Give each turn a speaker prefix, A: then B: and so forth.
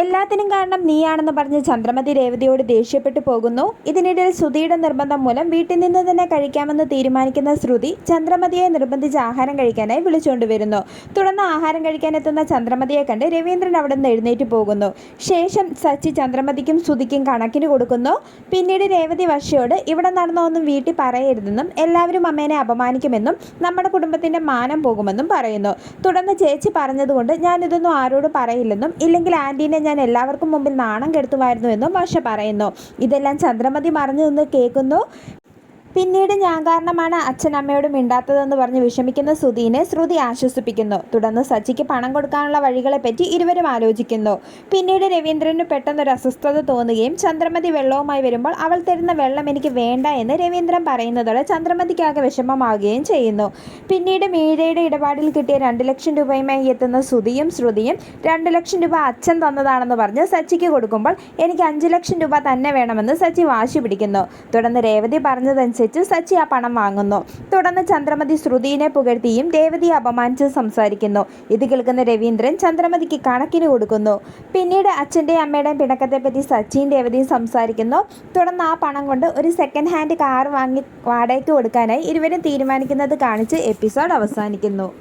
A: എല്ലാത്തിനും കാരണം നീയാണെന്ന് പറഞ്ഞ് ചന്ദ്രമതി രേവതിയോട് ദേഷ്യപ്പെട്ടു പോകുന്നു. ഇതിനിടയിൽ ശ്രുതിയുടെ നിർബന്ധം മൂലം വീട്ടിൽ നിന്ന് തന്നെ കഴിക്കാമെന്ന് തീരുമാനിക്കുന്ന ശ്രുതി ചന്ദ്രമതിയെ നിർബന്ധിച്ച് ആഹാരം കഴിക്കാനായി വിളിച്ചുകൊണ്ടുവരുന്നു തുടർന്ന് ആഹാരം കഴിക്കാനെത്തുന്ന ചന്ദ്രമതിയെ കണ്ട് രവീന്ദ്രൻ അവിടെ നിന്ന് എഴുന്നേറ്റ് പോകുന്നു. ശേഷം സച്ചി ചന്ദ്രമതിക്കും ശ്രുതിക്കും കണക്കിന് കൊടുക്കുന്നു. പിന്നീട് രേവതി വർഷയോട് ഇവിടെ നടന്ന ഒന്നും വീട്ടിൽ പറയരുതെന്നും എല്ലാവരും അമ്മേനെ അപമാനിക്കുമെന്നും നമ്മുടെ കുടുംബത്തിന്റെ മാനം പോകുമെന്നും പറയുന്നു. തുടർന്ന് ചേച്ചി പറഞ്ഞതുകൊണ്ട് ഞാനിതൊന്നും ആരോടും പറയില്ലെന്നും ഇല്ലെങ്കിൽ ആന്റീനെ ഞാൻ എല്ലാവർക്കും മുമ്പിൽ നാണം കെടുത്തുമായിരുന്നു എന്നും വർഷ പറയുന്നു. ഇതെല്ലാം ചന്ദ്രമതി മറിഞ്ഞു നിന്ന് കേൾക്കുന്നു. പിന്നീട് ഞാൻ കാരണമാണ് അച്ഛൻ അമ്മയോട് മിണ്ടാത്തതെന്ന് പറഞ്ഞ് വിഷമിക്കുന്ന സുധീനെ ശ്രുതി ആശ്വസിപ്പിക്കുന്നു. തുടർന്ന് സച്ചിക്ക് പണം കൊടുക്കാനുള്ള വഴികളെപ്പറ്റി ഇരുവരും ആലോചിക്കുന്നു. പിന്നീട് രവീന്ദ്രന് പെട്ടെന്നൊരു അസ്വസ്ഥത തോന്നുകയും ചന്ദ്രമതി വെള്ളവുമായി വരുമ്പോൾ അവൾ തരുന്ന വെള്ളം എനിക്ക് വേണ്ട എന്ന് രവീന്ദ്രൻ പറയുന്നതോടെ ചന്ദ്രമതിക്കാകെ വിഷമമാവുകയും ചെയ്യുന്നു. പിന്നീട് മീരയുടെ ഇടപാടിൽ കിട്ടിയ രണ്ട് ലക്ഷം രൂപയുമായി എത്തുന്ന ശ്രുതിയും ശ്രുതിയും രണ്ട് ലക്ഷം രൂപ അച്ഛൻ തന്നതാണെന്ന് പറഞ്ഞ് സച്ചിക്ക് കൊടുക്കുമ്പോൾ എനിക്ക് അഞ്ച് ലക്ഷം രൂപ തന്നെ വേണമെന്ന് സച്ചി വാശി പിടിക്കുന്നു. തുടർന്ന് രേവതി പറഞ്ഞതനുസരിച്ച് സച്ചി ആ പണം വാങ്ങുന്നു. തുടർന്ന് ചന്ദ്രമതി ശ്രുതിയെ പുകഴ്ത്തിയും രേവതിയെ അപമാനിച്ച് സംസാരിക്കുന്നു. ഇത് കേൾക്കുന്ന രവീന്ദ്രൻ ചന്ദ്രമതിക്ക് കണക്കിന് കൊടുക്കുന്നു. പിന്നീട് അച്ഛന്റെയും അമ്മയുടെയും പിണക്കത്തെപ്പറ്റി സച്ചിയും രേവതിയും സംസാരിക്കുന്നു. തുടർന്ന് ആ പണം കൊണ്ട് ഒരു സെക്കൻഡ് ഹാൻഡ് കാർ വാങ്ങി വാടകയ്ക്ക് കൊടുക്കാനായി ഇരുവരും തീരുമാനിക്കുന്നത് കാണിച്ച് എപ്പിസോഡ് അവസാനിക്കുന്നു.